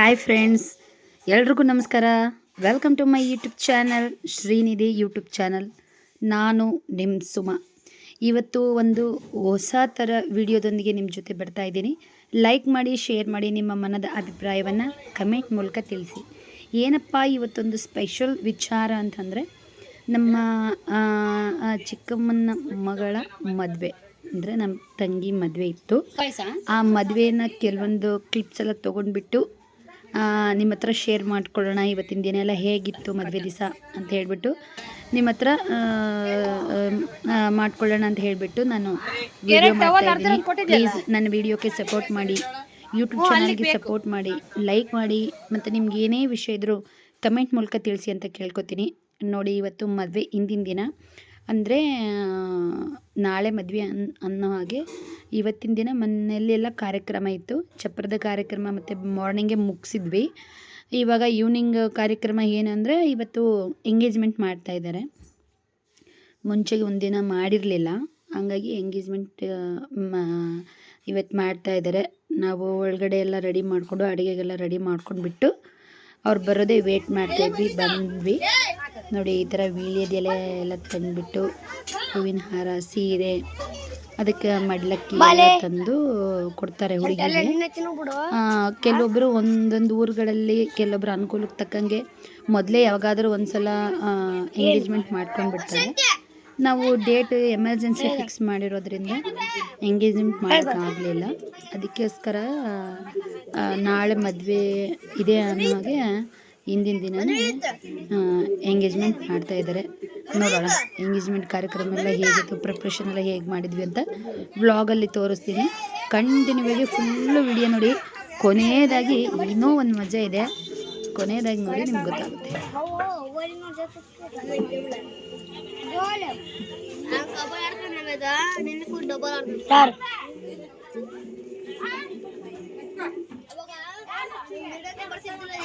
Hi friends ಎಲ್ರಿಗೂ ನಮಸ್ಕಾರ. Welcome to my YouTube channel Srinidhi YouTube channel ನಾನು ನಿಮ್ಮ ಸುಮ. ಇವತ್ತು ಒಂದು ಹೊಸ ಥರ ವಿಡಿಯೋದೊಂದಿಗೆ ನಿಮ್ಮ ಜೊತೆ ಬರ್ತಾ ಇದ್ದೀನಿ. ಲೈಕ್ ಮಾಡಿ ಶೇರ್ ಮಾಡಿ ನಿಮ್ಮ ಮನದ ಅಭಿಪ್ರಾಯವನ್ನು ಕಮೆಂಟ್ ಮೂಲಕ ತಿಳಿಸಿ. ಏನಪ್ಪ ಇವತ್ತೊಂದು ಸ್ಪೆಷಲ್ ವಿಚಾರ ಅಂತಂದರೆ ನಮ್ಮ ಚಿಕ್ಕಮ್ಮನ ಮಗಳ ಮದುವೆ. ಅಂದರೆ ನಮ್ಮ ತಂಗಿ ಮದುವೆ ಇತ್ತು. ಆ ಮದುವೆನ ಕೆಲವೊಂದು ಕ್ಲಿಪ್ಸ್ ಎಲ್ಲ ತೊಗೊಂಡ್ಬಿಟ್ಟು ನಿಮ್ಮ ಹತ್ರ ಶೇರ್ ಮಾಡ್ಕೊಳ್ಳೋಣ. ಇವತ್ತಿನ ದಿನ ಎಲ್ಲ ಹೇಗಿತ್ತು ಮದುವೆ ದಿವಸ ಅಂತ ಹೇಳಿಬಿಟ್ಟು. ನಿಮ್ಮ ಹತ್ರ ಮಾಡ್ಕೊಳ್ಳೋಣ ಅಂತ ಹೇಳಿಬಿಟ್ಟು ನಾನು ವಿಡಿಯೋ ಮಾಡ್ತಾ ಇದ್ದೀನಿ. ಪ್ಲೀಸ್ ನನ್ನ ವಿಡಿಯೋಕ್ಕೆ ಸಪೋರ್ಟ್ ಮಾಡಿ. ಯೂಟ್ಯೂಬ್ ಚಾನಲ್ಗೆ ಸಪೋರ್ಟ್ ಮಾಡಿ. ಲೈಕ್ ಮಾಡಿ. ಮತ್ತು ನಿಮ್ಗೆ ಏನೇ ವಿಷಯ ಇದ್ದರೂ ಕಮೆಂಟ್ ಮೂಲಕ ತಿಳಿಸಿ ಅಂತ ಕೇಳ್ಕೊತೀನಿ. ನೋಡಿ ಇವತ್ತು ಮದುವೆ ಹಿಂದಿನ ದಿನ. ಅಂದರೆ ನಾಳೆ ಮದುವೆ ಅನ್, ಅನ್ನೋ ಹಾಗೆ ಇವತ್ತಿನ ದಿನ ಮನೆಯಲ್ಲೆಲ್ಲ ಕಾರ್ಯಕ್ರಮ ಇತ್ತು. ಚಪ್ಪರದ ಕಾರ್ಯಕ್ರಮ ಮತ್ತು ಮಾರ್ನಿಂಗೇ ಮುಗಿಸಿದ್ವಿ. ಇವಾಗ ಈವ್ನಿಂಗ್ ಕಾರ್ಯಕ್ರಮ ಏನಂದರೆ ಇವತ್ತು ಎಂಗೇಜ್ಮೆಂಟ್ ಮಾಡ್ತಾ ಇದ್ದಾರೆ. ಮುಂಚೆಗೆ ಒಂದಿನ ಮಾಡಿರಲಿಲ್ಲ. ಹಂಗಾಗಿ ಎಂಗೇಜ್ಮೆಂಟ್ ಇವತ್ತು ಮಾಡ್ತಾ ಇದ್ದಾರೆ. ನಾವು ಒಳಗಡೆ ಎಲ್ಲ ರೆಡಿ ಮಾಡಿಕೊಂಡು ಅಡುಗೆಗೆಲ್ಲ ರೆಡಿ ಮಾಡ್ಕೊಂಡ್ಬಿಟ್ಟು ಅವ್ರು ಬರೋದೇ ವೇಟ್ ಮಾಡ್ತಾಯಿದ್ವಿ ಬಂದ್ವಿ. ನೋಡಿ ಈ ಥರ ವೀಳ್ಯದೆಲೆ ಎಲ್ಲ ತಂದುಬಿಟ್ಟು ಹೂವಿನ ಹಾರ ಸೀರೆ ಅದಕ್ಕೆ ಮಡ್ಲಕ್ಕಿ ಎಲ್ಲ ತಂದು ಕೊಡ್ತಾರೆ ಹುಡುಗಿಗೆ. ಕೆಲವೊಬ್ಬರು ಒಂದೊಂದು ಊರುಗಳಲ್ಲಿ ಕೆಲವೊಬ್ರು ಅನುಕೂಲಕ್ಕೆ ತಕ್ಕಂಗೆ ಮೊದಲೇ ಯಾವಾಗಾದರೂ ಒಂದ್ಸಲ ಎಂಗೇಜ್ಮೆಂಟ್ ಮಾಡ್ಕೊಂಡ್ಬಿಡ್ತಾರೆ. ನಾವು ಡೇಟ್ ಎಮರ್ಜೆನ್ಸಿ ಫಿಕ್ಸ್ ಮಾಡಿರೋದ್ರಿಂದ ಎಂಗೇಜ್ಮೆಂಟ್ ಮಾಡೋಕ್ಕಾಗಲಿಲ್ಲ. ಅದಕ್ಕೋಸ್ಕರ ನಾಳೆ ಮದುವೆ ಇದೆ ಅನ್ನೋಗೆ ಹಿಂದಿನ ದಿನ ಎಂಗೇಜ್ಮೆಂಟ್ ಮಾಡ್ತಾ ಇದ್ದಾರೆ. ನೋಡೋಣ ಎಂಗೇಜ್ಮೆಂಟ್ ಕಾರ್ಯಕ್ರಮ ಎಲ್ಲ ಹೇಗಿತ್ತು ಪ್ರಿಪ್ರೇಷನ್ ಎಲ್ಲ ಹೇಗೆ ಮಾಡಿದ್ವಿ ಅಂತ ವ್ಲಾಗಲ್ಲಿ ತೋರಿಸ್ತೀನಿ. ಕಂಟಿನ್ಯೂ ಆಗಿ ಫುಲ್ಲು ವಿಡಿಯೋ ನೋಡಿ. ಕೊನೆಯದಾಗಿ ಇನ್ನೂ ಒಂದು ಮಜಾ ಇದೆ. ಕೊನೆಯದಾಗಿ ನೋಡಿ ನಿಮ್ಗೆ ಗೊತ್ತಾಗುತ್ತೆ.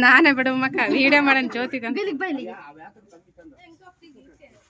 ನಾನೇ ಬಿಡು ಮಕ್ಕ ವಿಡಿಯೋ ಮಾಡೋಣ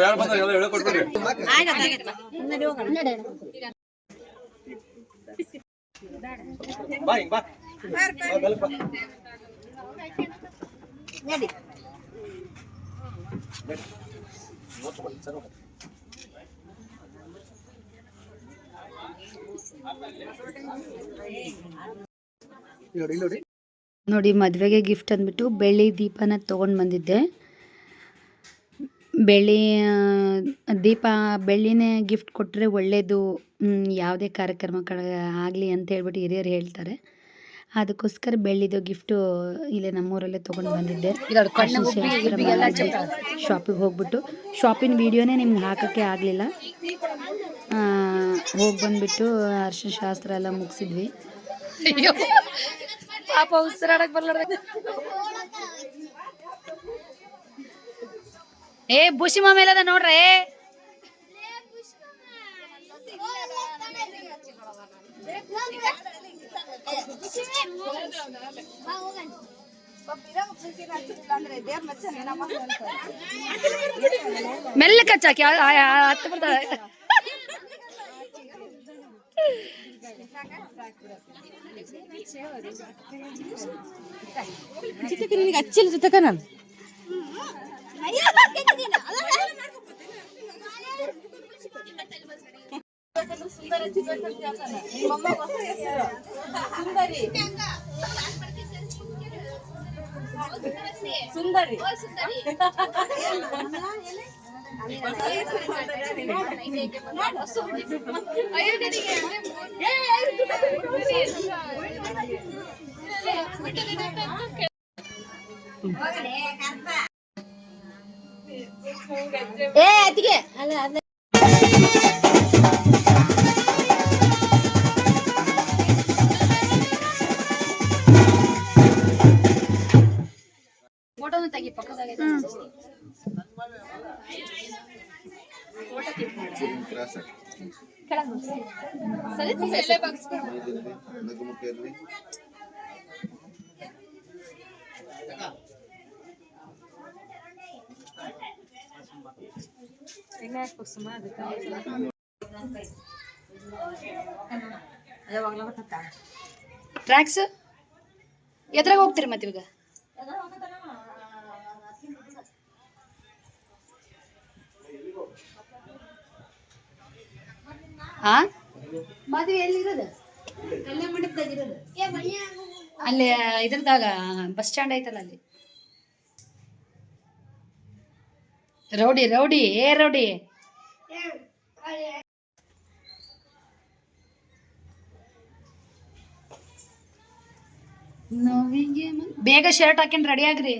ಯಾರು ಬಂದ ಹೇಳ್ಕೊಟ್ಬಿಡ್ರಿ ಬಾ ಹಿಂಗ್ ಬಾ ಬಾ, ಬೆಳಕ್ ನೋಡಿ. ನೋಡಿ ಮದುವೆಗೆ ಗಿಫ್ಟ್ ಅಂದ್ಬಿಟ್ಟು ಬೆಳ್ಳಿ ದೀಪನ ತೊಗೊಂಡು ಬಂದಿದ್ದೆ. ಬೆಳ್ಳಿ ದೀಪ ಬೆಳ್ಳಿನೇ ಗಿಫ್ಟ್ ಕೊಟ್ಟರೆ ಒಳ್ಳೆಯದು ಯಾವುದೇ ಕಾರ್ಯಕ್ರಮಗಳ ಆಗಲಿ ಅಂತ ಹೇಳ್ಬಿಟ್ಟು ಹಿರಿಯರು ಹೇಳ್ತಾರೆ. ಅದಕ್ಕೋಸ್ಕರ ಬೆಳ್ಳಿದು ಗಿಫ್ಟು ಇಲ್ಲೇ ನಮ್ಮೂರಲ್ಲೇ ತೊಗೊಂಡು ಬಂದಿದ್ದೆ. ಶಾಪಿಗೆ ಹೋಗ್ಬಿಟ್ಟು ಶಾಪಿನ ವೀಡಿಯೋನೇ ನಿಮ್ಗೆ ಹಾಕೋಕ್ಕೆ ಆಗಲಿಲ್ಲ. ಹೋಗಿ ಬಂದುಬಿಟ್ಟು ಅರ್ಶಿನ ಶಾಸ್ತ್ರ ಎಲ್ಲ ಮುಗಿಸಿದ್ವಿ. ಪಾಪ ಉಸಿರಾಡಕ್ ಬರ್ಲಾರ್ದ ಏ ಬುಷಿ ಮಾಮೇಲೆ ಅದ ನೋಡ್ರೆ ಮೆಲ್ಲ ಕಚ್ಚಾಕಿ ಹತ್ತು ಬರ್ತಾಳೆ ನಿನಗೆ ಹಚ್ಚಿಲ್ಲ ಜೊತೆಕ ನಾನು ಸುಂದರಿ ಸುಂದರಿ ಏ ಅತ್ತಿಗೆ ಫೋಟೋನು ತೆಗಿ ಪಕ್ಕದಾಗ ಟ್ರ್ಯಾಕ್ಸ್ ಎದ್ರಾಗ ಹೋಗ್ತೀರಿ ಮತ್ತೆ ಆ ಮದುವೆ ಎಲ್ಲಿರೋದು? ಅಲ್ಲೇ ಇರೋದು? ಅಲ್ಲಿ ಇದ್ರದಾಗ ಬಸ್ ಸ್ಟ್ಯಾಂಡ್ ಐತಲ್ಲ ಅಲ್ಲಿ. ರೌಡಿ ರೌಡಿ ಏ ರೌಡಿ. ಬೇಗ ಶರ್ಟ್ ಹಾಕೊಂಡು ರೆಡಿ ಆಗ್ರಿ.